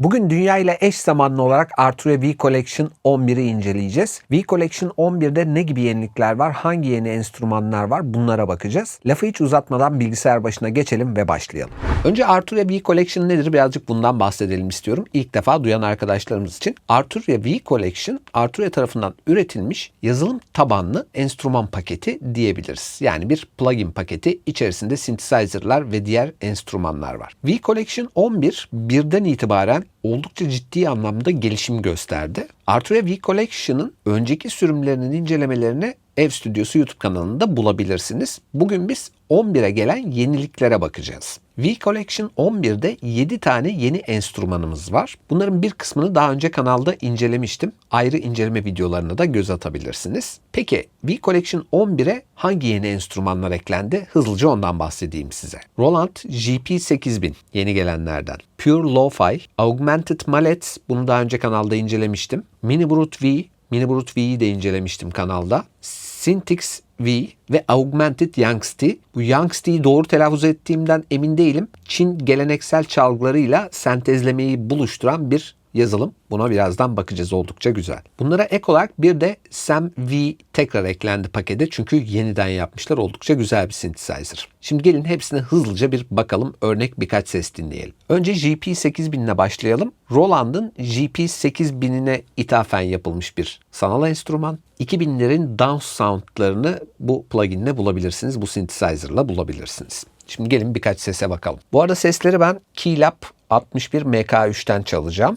Bugün dünya ile eş zamanlı olarak Arturia V Collection 11'i inceleyeceğiz. V Collection 11'de ne gibi yenilikler var, hangi yeni enstrümanlar var bunlara bakacağız. Lafı hiç uzatmadan bilgisayar başına geçelim ve başlayalım. Önce Arturia V Collection nedir birazcık bundan bahsedelim istiyorum. İlk defa duyan arkadaşlarımız için. Arturia V Collection, Arturia tarafından üretilmiş yazılım tabanlı enstrüman paketi diyebiliriz. Yani bir plugin paketi içerisinde synthesizer'lar ve diğer enstrümanlar var. V Collection 11 birden itibaren oldukça ciddi anlamda gelişim gösterdi. Arturia V Collection'ın önceki sürümlerinin incelemelerini Ev Stüdyosu YouTube kanalında bulabilirsiniz. Bugün biz 11'e gelen yeniliklere bakacağız. V Collection 11'de 7 tane yeni enstrümanımız var. Bunların bir kısmını daha önce kanalda incelemiştim. Ayrı inceleme videolarına da göz atabilirsiniz. Peki V Collection 11'e hangi yeni enstrümanlar eklendi? Hızlıca ondan bahsedeyim size. Roland GP8000 yeni gelenlerden. Pure Lo-Fi, Augmented Mallet bunu daha önce kanalda incelemiştim. Mini Brute V, Mini Brute V'yi de incelemiştim kanalda. Syntix V ve Augmented Yangtze. Bu Yangtze'yi doğru telaffuz ettiğimden emin değilim. Çin geleneksel çalgılarıyla sentezlemeyi buluşturan bir yazılım. Buna birazdan bakacağız oldukça güzel. Bunlara ek olarak bir de Sam V tekrar eklendi pakete çünkü yeniden yapmışlar oldukça güzel bir synthesizer. Şimdi gelin hepsine hızlıca bir bakalım örnek birkaç ses dinleyelim. Önce GP8000 ile başlayalım. Roland'ın GP8000'ine ithafen yapılmış bir sanal enstrüman. 2000'lerin dance soundlarını bu pluginle bulabilirsiniz. Bu synthesizer'la bulabilirsiniz. Şimdi gelin birkaç sese bakalım. Bu arada sesleri ben Keylab 61 MK3'ten çalacağım.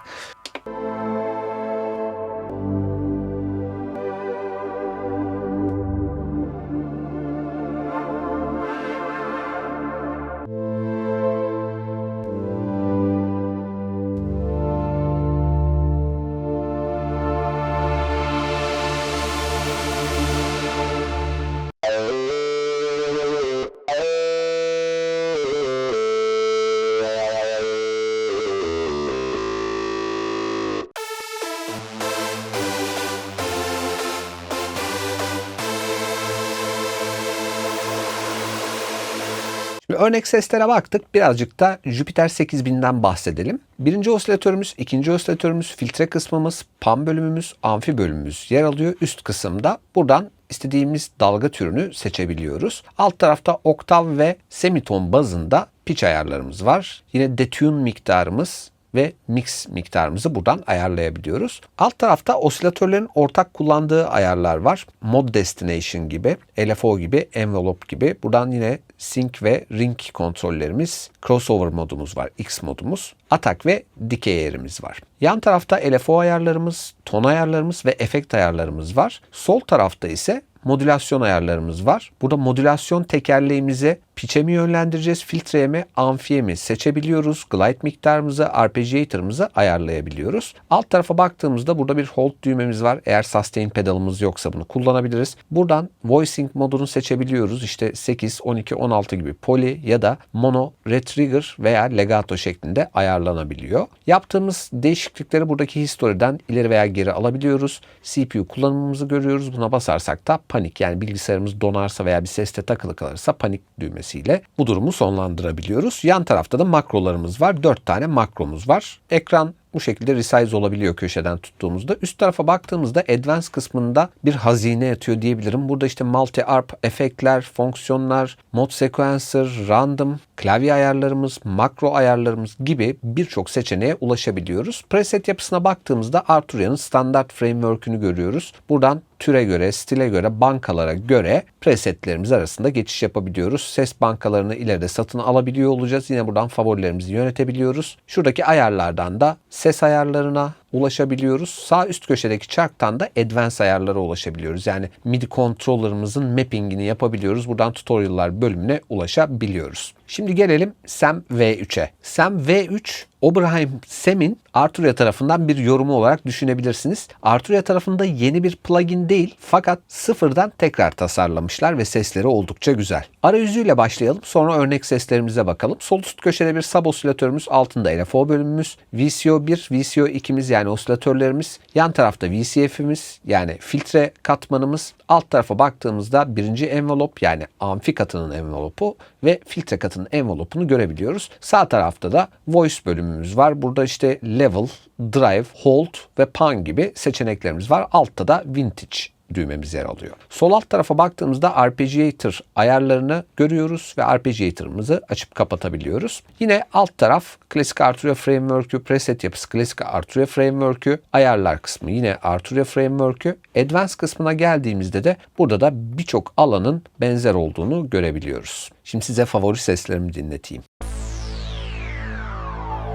örnek seslere baktık. Birazcık da Jupiter 8000'den bahsedelim. Birinci osilatörümüz, ikinci osilatörümüz, filtre kısmımız, pan bölümümüz, amfi bölümümüz yer alıyor üst kısımda. Buradan istediğimiz dalga türünü seçebiliyoruz. Alt tarafta oktav ve semiton bazında pitch ayarlarımız var. Yine detune miktarımız ve mix miktarımızı buradan ayarlayabiliyoruz. Alt tarafta osilatörlerin ortak kullandığı ayarlar var. Mod Destination gibi, LFO gibi, Envelope gibi. Buradan yine sync ve ring kontrollerimiz, crossover modumuz var, X modumuz, atak ve dikey ayarımız var. Yan tarafta LFO ayarlarımız, ton ayarlarımız ve efekt ayarlarımız var. Sol tarafta ise modülasyon ayarlarımız var. Burada modülasyon tekerleğimizi pitch'e mi yönlendireceğiz, filtreye mi, amfiye mi seçebiliyoruz. Glide miktarımızı, arpeggiator'ımızı ayarlayabiliyoruz. Alt tarafa baktığımızda burada bir hold düğmemiz var. Eğer sustain pedalımız yoksa bunu kullanabiliriz. Buradan voicing modunu seçebiliyoruz. İşte 8, 12, 16 gibi poly ya da mono, retrigger veya legato şeklinde ayarlanabiliyor. Yaptığımız değişiklikleri buradaki historiden ileri veya geri alabiliyoruz. CPU kullanımımızı görüyoruz. Buna basarsak da panik yani bilgisayarımız donarsa veya bir seste takılı kalırsa panik düğmesiyle bu durumu sonlandırabiliyoruz. Yan tarafta da makrolarımız var. 4 tane makromuz var. Ekran bu şekilde resize olabiliyor köşeden tuttuğumuzda. Üst tarafa baktığımızda Advanced kısmında bir hazine yatıyor diyebilirim. Burada işte multi-arp efektler, fonksiyonlar, mod sequencer, random, klavye ayarlarımız, makro ayarlarımız gibi birçok seçeneğe ulaşabiliyoruz. Preset yapısına baktığımızda Arturia'nın standart framework'ünü görüyoruz. Buradan türe göre, stile göre, bankalara göre presetlerimiz arasında geçiş yapabiliyoruz. Ses bankalarını ileride satın alabiliyor olacağız. Yine buradan favorilerimizi yönetebiliyoruz. Şuradaki ayarlardan da ses ayarlarına, ulaşabiliyoruz. Sağ üst köşedeki çarktan da Advanced ayarlara ulaşabiliyoruz. Yani MIDI controller'ımızın mappingini yapabiliyoruz. Buradan tutorial'lar bölümüne ulaşabiliyoruz. Şimdi gelelim SAM V3'e. SAM V3 Oberheim Sem'in Arturia tarafından bir yorumu olarak düşünebilirsiniz. Arturia tarafında yeni bir plugin değil fakat sıfırdan tekrar tasarlamışlar ve sesleri oldukça güzel. Arayüzüyle başlayalım sonra örnek seslerimize bakalım. Sol üst köşede bir sub osilatörümüz, altında LFO bölümümüz, VCO 1, VCO 2'miz yani osilatörlerimiz, yan tarafta VCF'imiz yani filtre katmanımız, alt tarafa baktığımızda birinci envelop yani amfi katının envelopu ve filtre katının envelopunu görebiliyoruz. Sağ tarafta da voice bölümümüz var. Burada işte level, drive, hold ve pan gibi seçeneklerimiz var. Altta da vintage düğmemiz yer alıyor. Sol alt tarafa baktığımızda Arpeggiator ayarlarını görüyoruz ve Arpeggiator'ımızı açıp kapatabiliyoruz. Yine alt taraf klasik Arturia Framework'ü, preset yapısı klasik Arturia Framework'ü, ayarlar kısmı yine Arturia Framework'ü. Advanced kısmına geldiğimizde de burada da birçok alanın benzer olduğunu görebiliyoruz. Şimdi size favori seslerimi dinleteyim.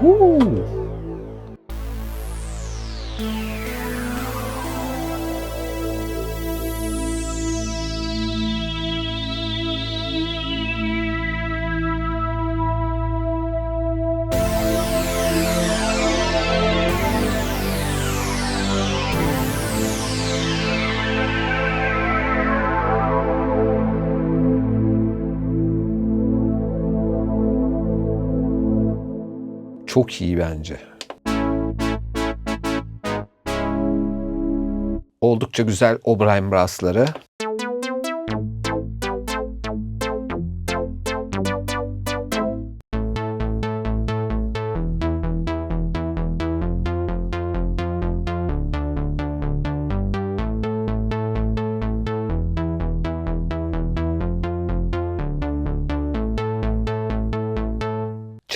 Woo! Çok iyi bence. Oldukça güzel Oberheim brassları.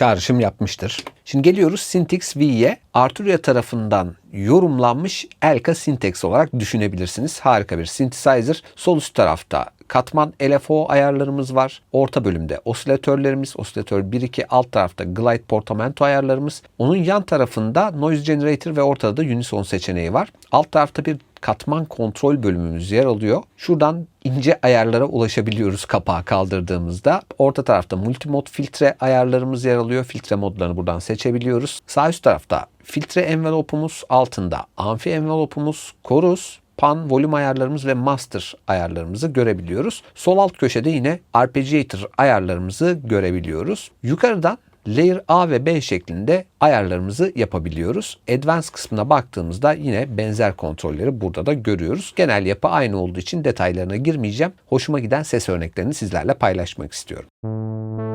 çağrışım yapmıştır. Şimdi geliyoruz Syntax V'ye. Arturia tarafından yorumlanmış Elka Syntax olarak düşünebilirsiniz. Harika bir synthesizer. Sol üst tarafta katman LFO ayarlarımız var. Orta bölümde osilatörlerimiz, osilatör 1-2 alt tarafta glide portamento ayarlarımız. Onun yan tarafında noise generator ve ortada da unison seçeneği var. Alt tarafta bir katman kontrol bölümümüz yer alıyor. Şuradan ince ayarlara ulaşabiliyoruz kapağı kaldırdığımızda. Orta tarafta multimod filtre ayarlarımız yer alıyor. Filtre modlarını buradan seçebiliyoruz. Sağ üst tarafta filtre envelopumuz, altında amfi envelopumuz, chorus, pan, volüm ayarlarımız ve master ayarlarımızı görebiliyoruz. Sol alt köşede yine arpeggiator ayarlarımızı görebiliyoruz. Yukarıdan Layer A ve B şeklinde ayarlarımızı yapabiliyoruz. Advanced kısmına baktığımızda yine benzer kontrolleri burada da görüyoruz. Genel yapı aynı olduğu için detaylarına girmeyeceğim. Hoşuma giden ses örneklerini sizlerle paylaşmak istiyorum.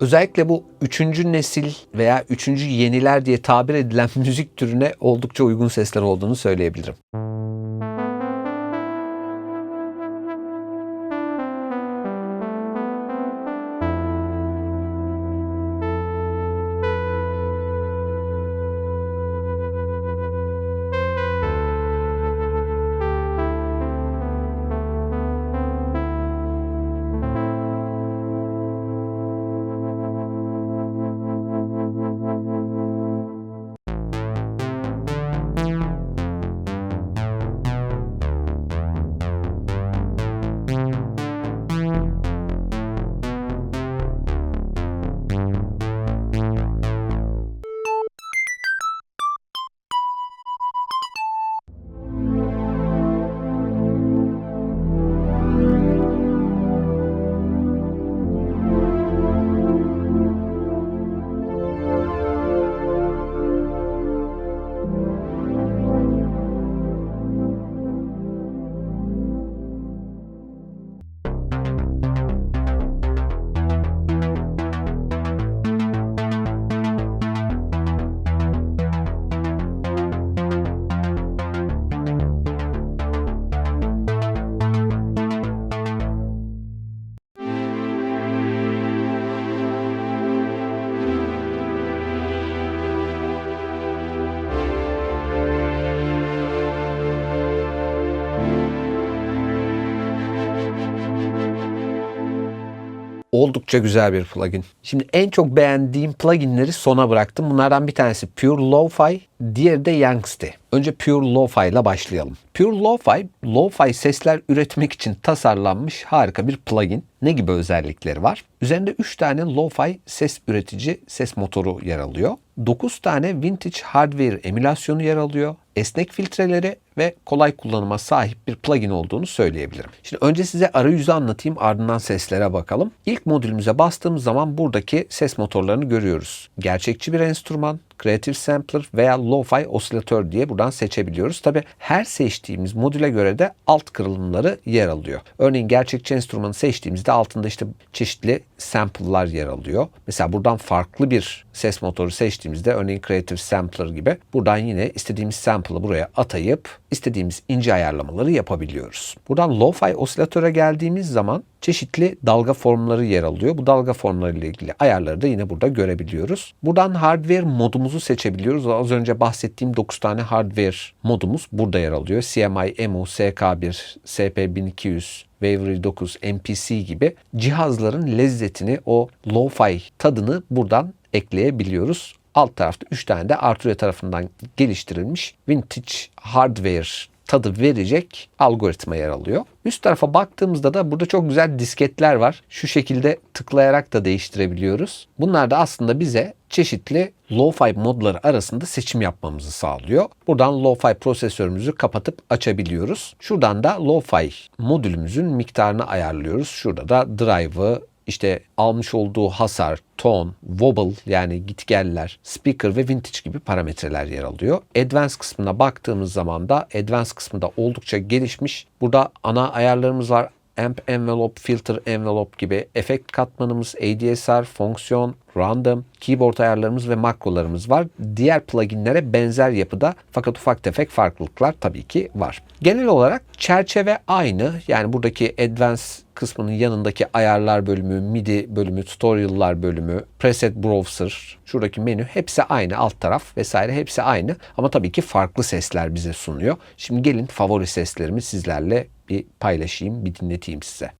Özellikle bu üçüncü nesil veya üçüncü yeniler diye tabir edilen müzik türüne oldukça uygun sesler olduğunu söyleyebilirim. Oldukça güzel bir plugin. Şimdi en çok beğendiğim pluginleri sona bıraktım. Bunlardan bir tanesi Pure Lo-Fi, diğeri de Youngsty. Önce Pure Lo-Fi ile başlayalım. Pure Lo-Fi, Lo-Fi sesler üretmek için tasarlanmış harika bir plugin. Ne gibi özellikleri var? Üzerinde 3 tane Lo-Fi ses üretici ses motoru yer alıyor. 9 tane vintage hardware emülasyonu yer alıyor. Esnek filtreleri ve kolay kullanıma sahip bir plugin olduğunu söyleyebilirim. Şimdi önce size arayüzü anlatayım ardından seslere bakalım. İlk modülümüze bastığımız zaman buradaki ses motorlarını görüyoruz. Gerçekçi bir enstrüman, Creative Sampler veya Lo-Fi osilatör diye buradan seçebiliyoruz. Tabi her seçtiğimiz modüle göre de alt kırılımları yer alıyor. Örneğin gerçekçi enstrümanı seçtiğimizde altında işte çeşitli sample'lar yer alıyor. Mesela buradan farklı bir ses motoru seçtiğimizde örneğin Creative Sampler gibi buradan yine istediğimiz sample'ı buraya atayıp istediğimiz ince ayarlamaları yapabiliyoruz. Buradan Lo-Fi osilatöre geldiğimiz zaman çeşitli dalga formları yer alıyor. Bu dalga formları ile ilgili ayarları da yine burada görebiliyoruz. Buradan hardware modumuzu seçebiliyoruz. Az önce bahsettiğim 9 tane hardware modumuz burada yer alıyor. CMI, EMU, SK1, SP1200, Wavery 9, MPC gibi cihazların lezzetini, o lo-fi tadını buradan ekleyebiliyoruz. Alt tarafta 3 tane de Arturia tarafından geliştirilmiş vintage hardware tadı verecek algoritma yer alıyor. Üst tarafa baktığımızda da burada çok güzel disketler var. Şu şekilde tıklayarak da değiştirebiliyoruz. Bunlar da aslında bize çeşitli Lo-Fi modları arasında seçim yapmamızı sağlıyor. Buradan Lo-Fi prosesörümüzü kapatıp açabiliyoruz. Şuradan da Lo-Fi modülümüzün miktarını ayarlıyoruz. Şurada da drive'ı, işte almış olduğu hasar, ton, wobble yani gitgeller, speaker ve vintage gibi parametreler yer alıyor. Advanced kısmına baktığımız zaman da Advanced kısmında oldukça gelişmiş. Burada ana ayarlarımız var. Amp Envelope, Filter Envelope gibi efekt katmanımız, ADSR, fonksiyon, random, keyboard ayarlarımız ve makrolarımız var. Diğer pluginlere benzer yapıda fakat ufak tefek farklılıklar tabii ki var. Genel olarak çerçeve aynı. Yani buradaki Advanced kısmının yanındaki ayarlar bölümü, MIDI bölümü, tutorial'lar bölümü, preset browser, şuradaki menü hepsi aynı. Alt taraf vesaire hepsi aynı. Ama tabii ki farklı sesler bize sunuyor. Şimdi gelin favori seslerimi sizlerle bir paylaşayım, bir dinleteyim size.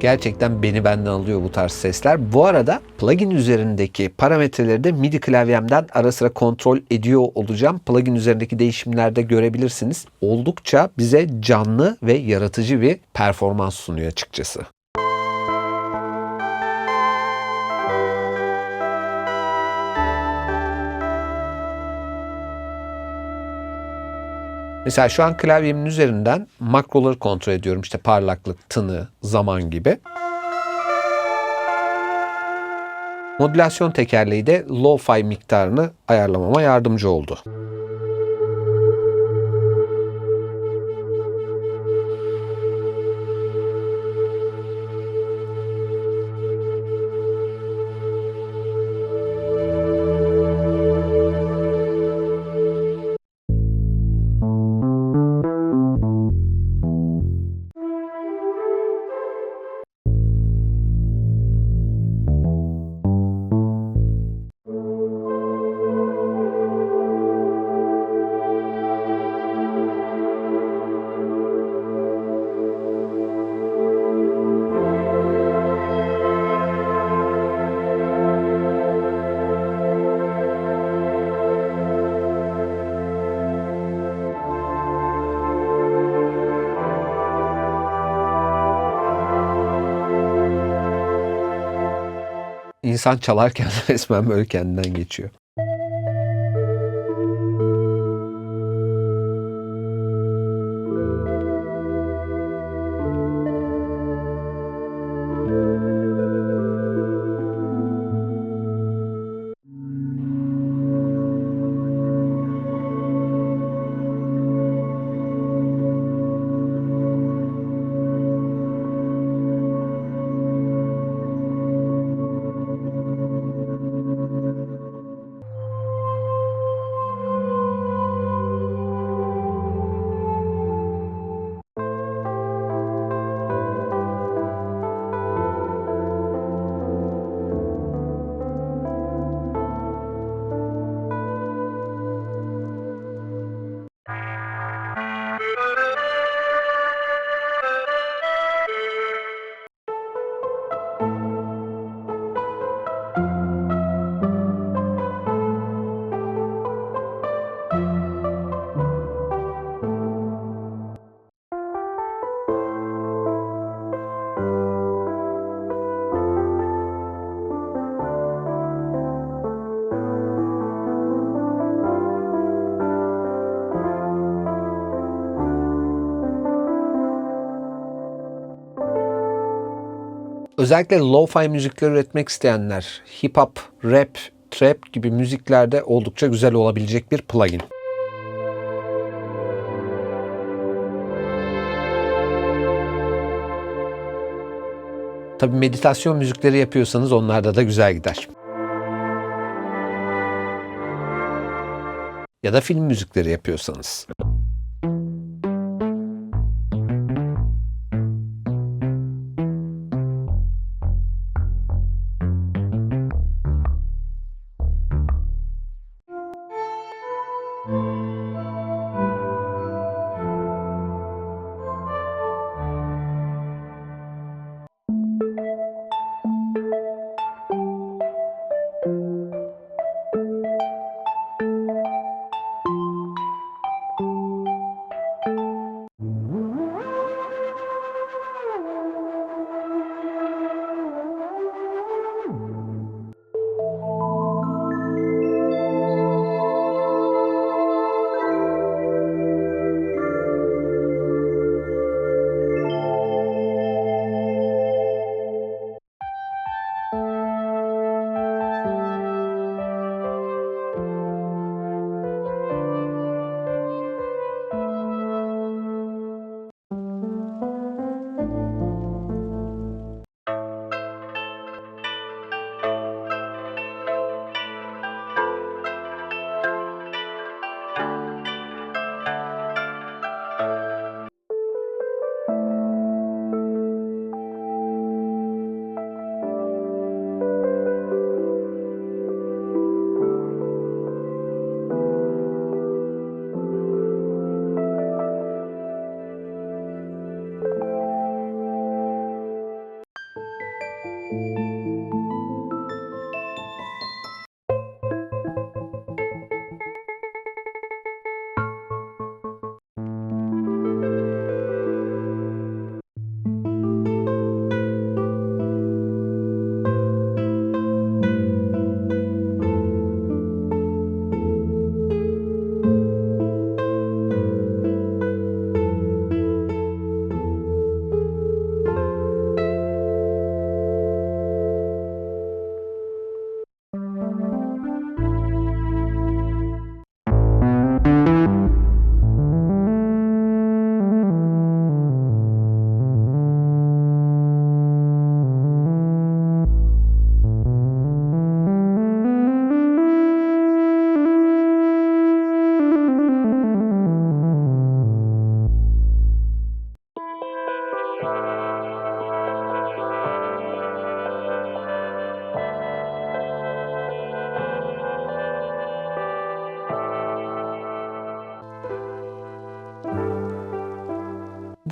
Gerçekten beni benden alıyor bu tarz sesler. Bu arada plugin üzerindeki parametreleri de MIDI klavyemden ara sıra kontrol ediyor olacağım. Plugin üzerindeki değişimlerde görebilirsiniz. Oldukça bize canlı ve yaratıcı bir performans sunuyor açıkçası. Mesela şu an klavyemin üzerinden makroları kontrol ediyorum. İşte parlaklık, tını, zaman gibi. Modülasyon tekerleği de lo-fi miktarını ayarlamama yardımcı oldu. İnsan çalarken resmen böyle kendinden geçiyor. Özellikle lo-fi müzikler üretmek isteyenler, hip hop, rap, trap gibi müziklerde oldukça güzel olabilecek bir plugin. Tabi meditasyon müzikleri yapıyorsanız onlarda da güzel gider. Ya da film müzikleri yapıyorsanız.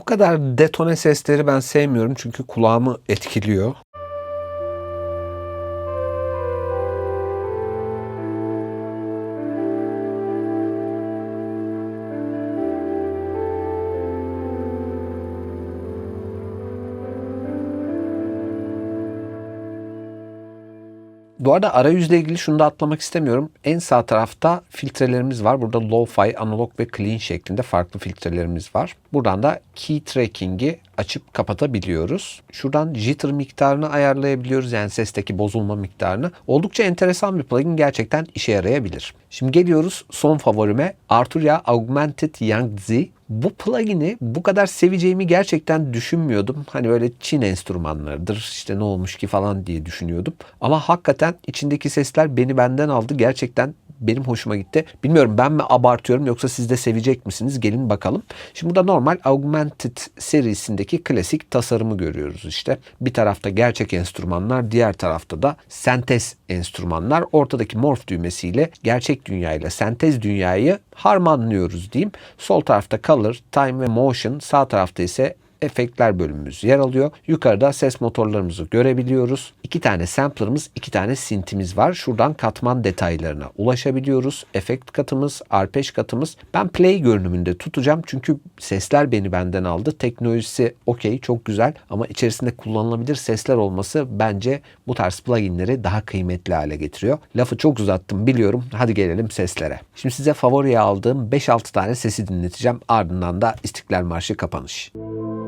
Kadar detone sesleri ben sevmiyorum çünkü kulağımı etkiliyor. Bu arada arayüzle ilgili şunu da atlamak istemiyorum. En sağ tarafta filtrelerimiz var. Burada low-fi, analog ve clean şeklinde farklı filtrelerimiz var. Buradan da key tracking'i açıp kapatabiliyoruz. Şuradan jitter miktarını ayarlayabiliyoruz. Yani sesteki bozulma miktarını. Oldukça enteresan bir plugin. Gerçekten işe yarayabilir. Şimdi geliyoruz son favorime. Arturia Augmented Yangtze. Bu plugin'i bu kadar seveceğimi gerçekten düşünmüyordum. Hani böyle Çin enstrümanlarıdır işte ne olmuş ki falan diye düşünüyordum. Ama hakikaten içindeki sesler beni benden aldı. Gerçekten benim hoşuma gitti. Bilmiyorum ben mi abartıyorum yoksa siz de sevecek misiniz? Gelin bakalım. Şimdi burada normal Augmented serisindeki klasik tasarımı görüyoruz işte. Bir tarafta gerçek enstrümanlar, diğer tarafta da sentez enstrümanlar. Ortadaki morph düğmesiyle gerçek dünyayla sentez dünyayı harmanlıyoruz diyeyim. Sol tarafta color, time ve motion, sağ tarafta ise efektler bölümümüz yer alıyor. Yukarıda ses motorlarımızı görebiliyoruz. İki tane sampler'ımız, iki tane synth'imiz var. Şuradan katman detaylarına ulaşabiliyoruz. Efekt katımız, arpej katımız. Ben play görünümünde tutacağım çünkü sesler beni benden aldı. Teknolojisi okey, çok güzel ama içerisinde kullanılabilir sesler olması bence bu tarz pluginleri daha kıymetli hale getiriyor. Lafı çok uzattım biliyorum. Hadi gelelim seslere. Şimdi size favoriye aldığım 5-6 tane sesi dinleteceğim. Ardından da İstiklal Marşı kapanış. Müzik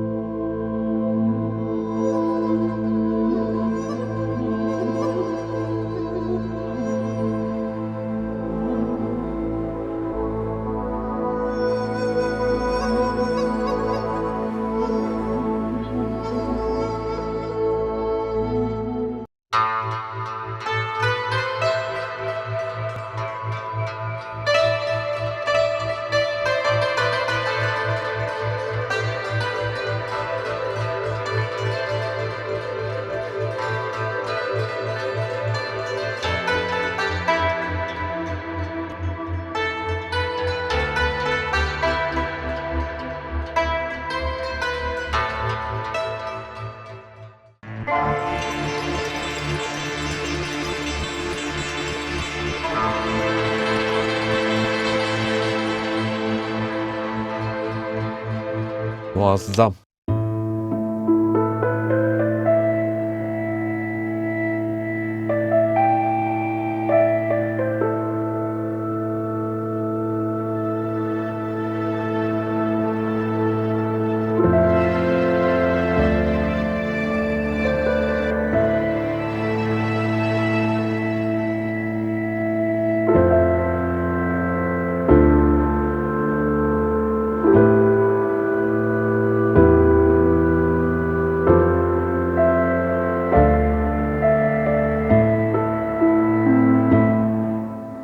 Muazzam.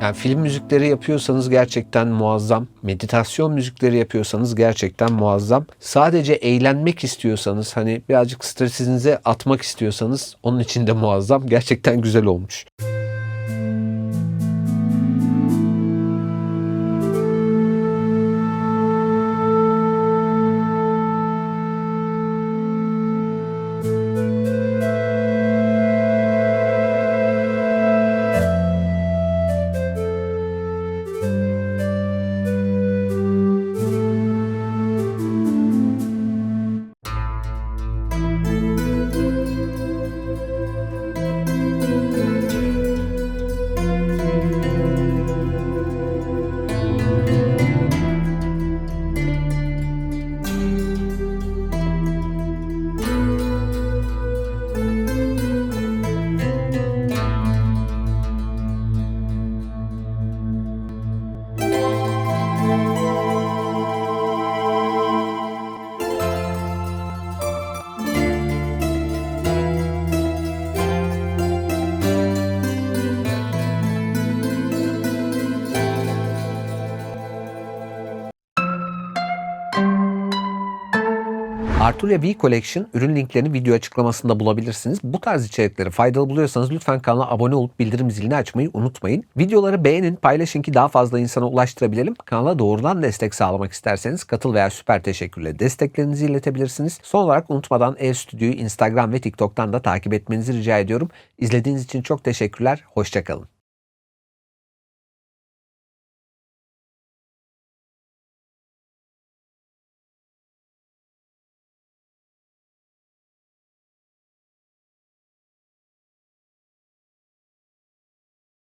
Yani film müzikleri yapıyorsanız gerçekten muazzam. Meditasyon müzikleri yapıyorsanız gerçekten muazzam. Sadece eğlenmek istiyorsanız hani birazcık stresinize atmak istiyorsanız onun için de muazzam. Gerçekten güzel olmuş. Arturia V Collection ürün linklerini video açıklamasında bulabilirsiniz. Bu tarz içerikleri faydalı buluyorsanız lütfen kanala abone olup bildirim zilini açmayı unutmayın. Videoları beğenin, paylaşın ki daha fazla insana ulaştırabilelim. Kanala doğrudan destek sağlamak isterseniz katıl veya süper teşekkürle desteklerinizi iletebilirsiniz. Son olarak unutmadan Ev Stüdyo'yu Instagram ve TikTok'tan da takip etmenizi rica ediyorum. İzlediğiniz için çok teşekkürler. Hoşçakalın.